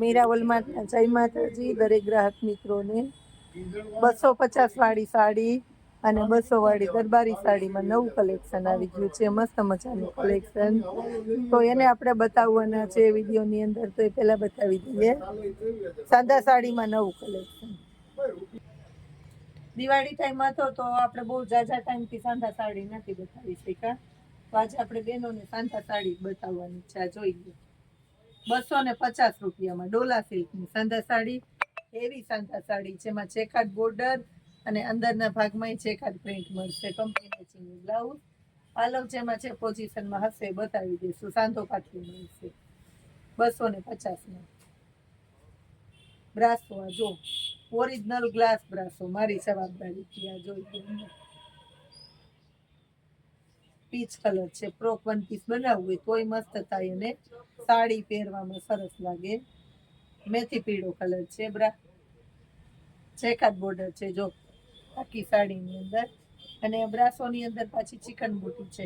મીરાવલમાં જય માતાજી, દરેક ગ્રાહક મિત્રોને બસો પચાસ વાળી સાડી અને બસો વાળી દરબારી સાડીમાં નવું કલેક્શન આવી ગયું છે. મસ્ત મજાનું કલેક્શન. તો એને આપણે બતાવવાના છે વિડીયોની અંદર, તો એ પહેલાં બતાવી દઈએ. સાદા સાડીમાં નવું કલેક્શન. દિવાળી ટાઈમ હતો તો આપણે બહુ ઝાઝા ટાઈમથી સાંધા સાડી નથી બતાવી શક્યા. તો આજે આપણે બહેનોને સાંધા સાડી બતાવવાની છે. આ જોઈએ બસો ને પચાસ રૂપિયામાં ડોલા સિલ્કની સાંધા સાડી, એવી સાંધા સાડી જેમાં ચેકાટ બોર્ડર અને અંદરના ભાગમાં ચેકાટ પ્રિન્ટ મળશે. કંપની મેચિંગનું બ્લાઉઝ પાલવ જેમાં છે પોઝિશનમાં હશે, બતાવી દઈશું. સાંધો પાટલું મળશે. બસો ને પચાસમાં. બ્રાસો આ જો ઓરિજિનલ ગ્લાસ બ્રાસો. મારી જવાબદારી આ જોઈ. પીચ કલર છે ફ્રોક વન પીસ બનાવવું હોય તોય મસ્ત થાય અને સાડી પહેરવામાં સરસ લાગે. મેથી પીળો કલર છે, બ્રા ચેકાદ બોર્ડર છે, જો આખી સાડીની અંદર. અને બ્રાસોની અંદર પાછી ચિકન બુટી છે,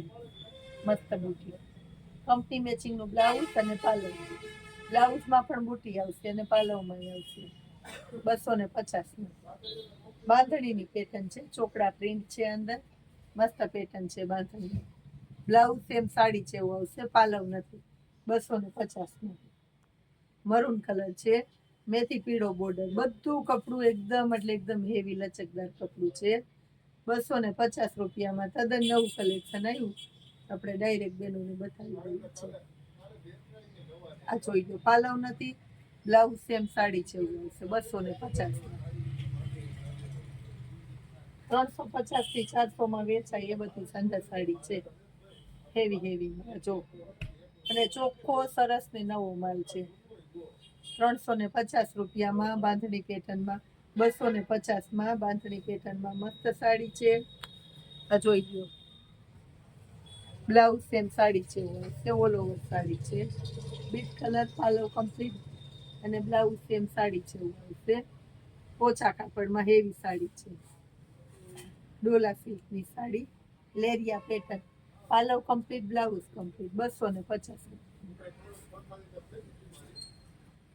મસ્ત બુટી. કંપની મેચિંગનું બ્લાઉઝ અને પાલવ બ્લાઉઝમાં પણ બુટી આવશે અને પાલવમાં આવશે. બસો ને પચાસનું બાંધણીની પેટર્ન છે ચોકડા પ્રિન્ટ છે અંદર. મસ્ત પેટર્ન છે બાંધણી બ્લાઉઝ સેમ સાડી જેવું આવશે, પાલવ નથી, બસો ને પચાસનું મરૂન કલર છે, મેથી પીળો બોર્ડર બધું કપડું એકદમ એટલે એકદમ હેવી લચકદાર કપડું છે. બસો ને પચાસ રૂપિયામાં તદ્દન નવું કલેક્શન આવ્યું. આપણે ડાયરેક્ટ બેનોને બતાવી દઈએ છીએ. આ જોઈ ગયો પાલવ નથી બ્લાઉઝ સેમ સાડી જેવું આવશે, બસો ને પચાસ. ત્રણસો પચાસથી ચારસો માં વેચાય એ બધી સાંધા સાડી છે. હેવી હેવી જો અને ચોખ્ખો સરસ ને નવો માલ છે. ત્રણસો ને પચાસ રૂપિયામાં બાંધણી પેટર્નમાં બસો ને પચાસમાં બાંધણી પેટર્નમાં મસ્ત સાડી છે. આ જોઈ લો બ્લાઉઝ સેમ સાડી છે. છે ઓલ સાડી છે. બીટ કલર પાલો કમ્પ્લીટ અને બ્લાઉઝ સેમ સાડી છે એવું ઓછા કાપડમાં હેવી સાડી છે. ડોલા સિલ્કની સાડી. લેરિયા પેટર્ન પાલવ કમ્પ્લીટ બ્લાઉઝ કમ્પ્લીટ બસો ને પચાસ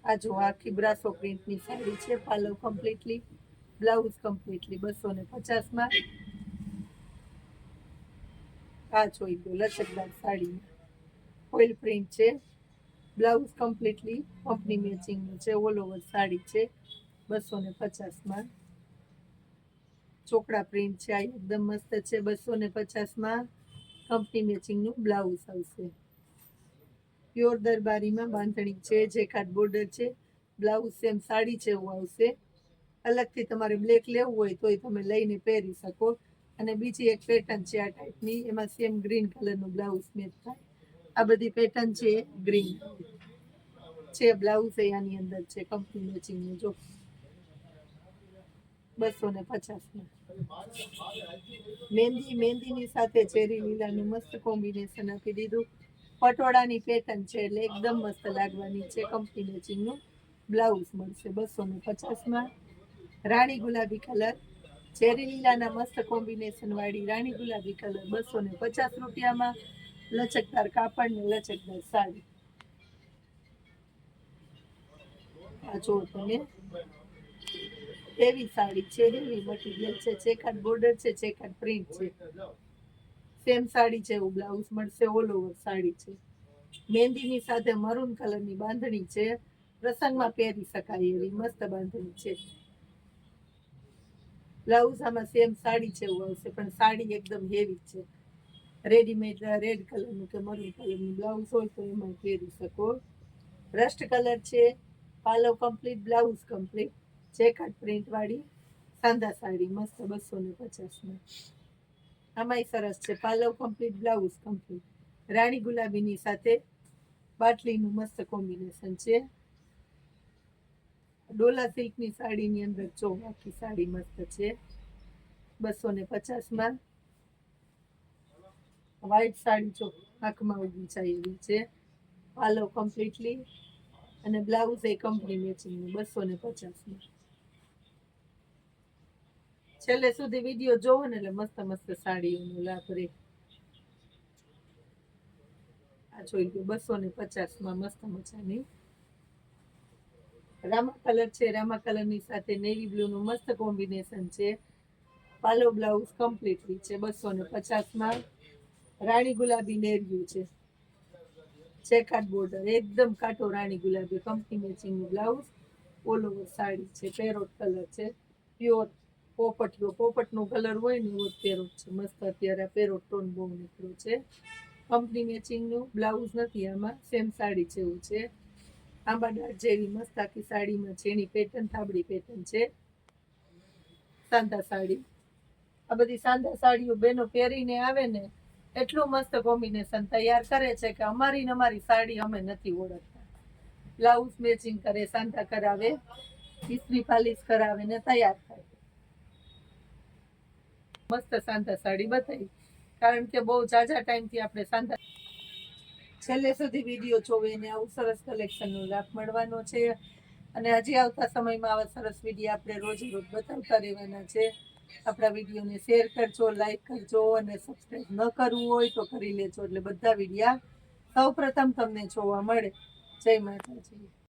આ જો આખી બ્રાસો પ્રિન્ટની સાડી છે, પાલવ કમ્પ્લીટલી બ્લાઉઝ કમ્પ્લીટલી બસો ને પચાસમાં. આ જોઈ લો લચકદાર સાડી. ઓઇલ પ્રિન્ટ છે બ્લાઉઝ કમ્પ્લીટલી કંપની મેચિંગનું છે ઓલ ઓવર સાડી છે, બસો ને પચાસમાં. ચોકડા પ્રિન્ટ છે, આ એકદમ મસ્ત છે, બસો ને પચાસમાં. કંપની મેચિંગનું બ્લાઉઝ આવશે. પ્યોર દરબારીમાં બાંધણી છે, જે કાર્ડ બોર્ડર છે, બ્લાઉઝ સેમ સાડી છે એવું આવશે. અલગથી તમારે બ્લેક લેવું હોય તોય તમે લઈને પહેરી શકો. અને બીજી એક પેટર્ન છે આ ટાઈપની, એમાં સેમ ગ્રીન કલરનું બ્લાઉઝ મેચ થાય. આ બધી પેટર્ન છે ગ્રીન. છે બ્લાઉઝ એ આની અંદર છે, કંપની મેચિંગનું, જો બસો ને પચાસ મહેંદી મહેંદીની સાથે ચેરી લીલાનું મસ્ત કોમ્બિનેશન આપી દીધું. પટોળાની પેટર્ન છે એટલે એકદમ મસ્ત લાગવાની છે. કંપની મેચિંગનું બ્લાઉઝ મળશે બસો ને પચાસમાં. રાણી ગુલાબી કલર. ચેરી લીલાના મસ્ત કોમ્બિનેશન વાળી રાણી ગુલાબી કલર બસો ને પચાસ રૂપિયામાં. લચકદાર કાપડ ને લચકદાર સાડી. આ જો તમે. એવી સાડી છે એવી મટીરિયલ છે ચેકાટ બોર્ડર છે ચેકાટ પ્રિન્ટ છે. સેમ સાડી છે એવું બ્લાઉઝ મળશે ઓલ ઓવર સાડી છે. મહેંદીની સાથે મરૂન કલરની બાંધણી છે. પ્રસંગમાં પહેરી શકાય એવી મસ્ત બાંધણી છે. બ્લાઉઝ આમાં સેમ સાડી છે એવું આવશે, પણ સાડી એકદમ હેવી છે. રેડીમેડ રેડ કલરનું કે મરૂન કલરનું બ્લાઉઝ હોય તો એમાં પહેરી શકો. રસ્ટ કલર છે. પાલો કમ્પ્લીટ બ્લાઉઝ કમ્પ્લીટ ચેકટ પ્રિન્ટ વાળી સાંધા સાડી, મસ્ત બસો ને પચાસમાં આમાંય સરસ છે. પાલવ કમ્પ્લીટ બ્લાઉઝ કમ્પ્લીટ રાણી ગુલાબીની સાથે બાટલીનું મસ્ત કોમ્બિનેશન છે. ડોલા સિલ્કની સાડીની અંદર ચો આખી સાડી મસ્ત છે. બસો ને પચાસમાં વ્હાઈટ સાડી જો આંખમાં ઉગી જાય એવી છે. પાલવ કમ્પ્લીટલી અને બ્લાઉઝ એ કંપની મેચિંગનું બસો ને પચાસમાં છેલ્લે સુધી વીડિયો જોવો ને એટલે મસ્ત મસ્ત સાડીઓનું લાભ આ જોઈ લો, બસો ને પચાસમાં મસ્ત મજાની. રામા કલર છે, રામા કલરની સાથે નેવી બ્લુ નું મસ્ત કોમ્બિનેશન છે. પાલો બ્લાઉઝ કમ્પ્લીટલી છે, બસો ને પચાસમાં રાણી ગુલાબી નેરિયું છે. ચેકાટ બોર્ડર એકદમ કાટો રાણી ગુલાબી કંપની મેચિંગનું બ્લાઉઝ ઓલ ઓવર સાડી છે પેરોટ કલર છે પ્યોર પોપટીઓ પોપટનો કલર હોય ને એવો પેરોટ છે. મસ્ત અત્યારે પેરોટ ટોન બહુ નીકળ્યો છે. કંપની મેચિંગનું બ્લાઉઝ નથી આમાં સેમ સાડી જેવું છે. આંબાડાળ જેવી મસ્ત આખી સાડીમાં છે એની પેટર્ન થાબડી પેટર્ન છે. સાંધા સાડી. આ બધી સાંધા સાડીઓ બેનો પહેરીને આવે ને, એટલું મસ્ત કોમ્બિનેશન તૈયાર કરે છે કે અમારી ને અમારી સાડી અમે નથી ઓળખતા. બ્લાઉઝ મેચિંગ કરે, સાંધા કરાવે, ઇસ્ત્રી પાલિશ કરાવે ને તૈયાર થાય. મસ્ત સાંધા સાડી બતાવી. કારણ કે બહુ જાજા ટાઈમથી આપણે સાંધા છેલ્લે સુધી વીડિયો જોવે ને આવું સરસ કલેક્શનનો લાભ મળવાનો છે. અને હજી આવતા સમયમાં આવા સરસ વીડિયો આપણે રોજ રોજ બતાવતા રહેવાના છે. આપણા વિડીયોને શેર કરજો, લાઈક કરજો અને સબસ્ક્રાઈબ ન કરવું હોય તો કરી લેજો. એટલે બધા વિડીયા સૌ પ્રથમ તમને જોવા મળે. જય માતાજી.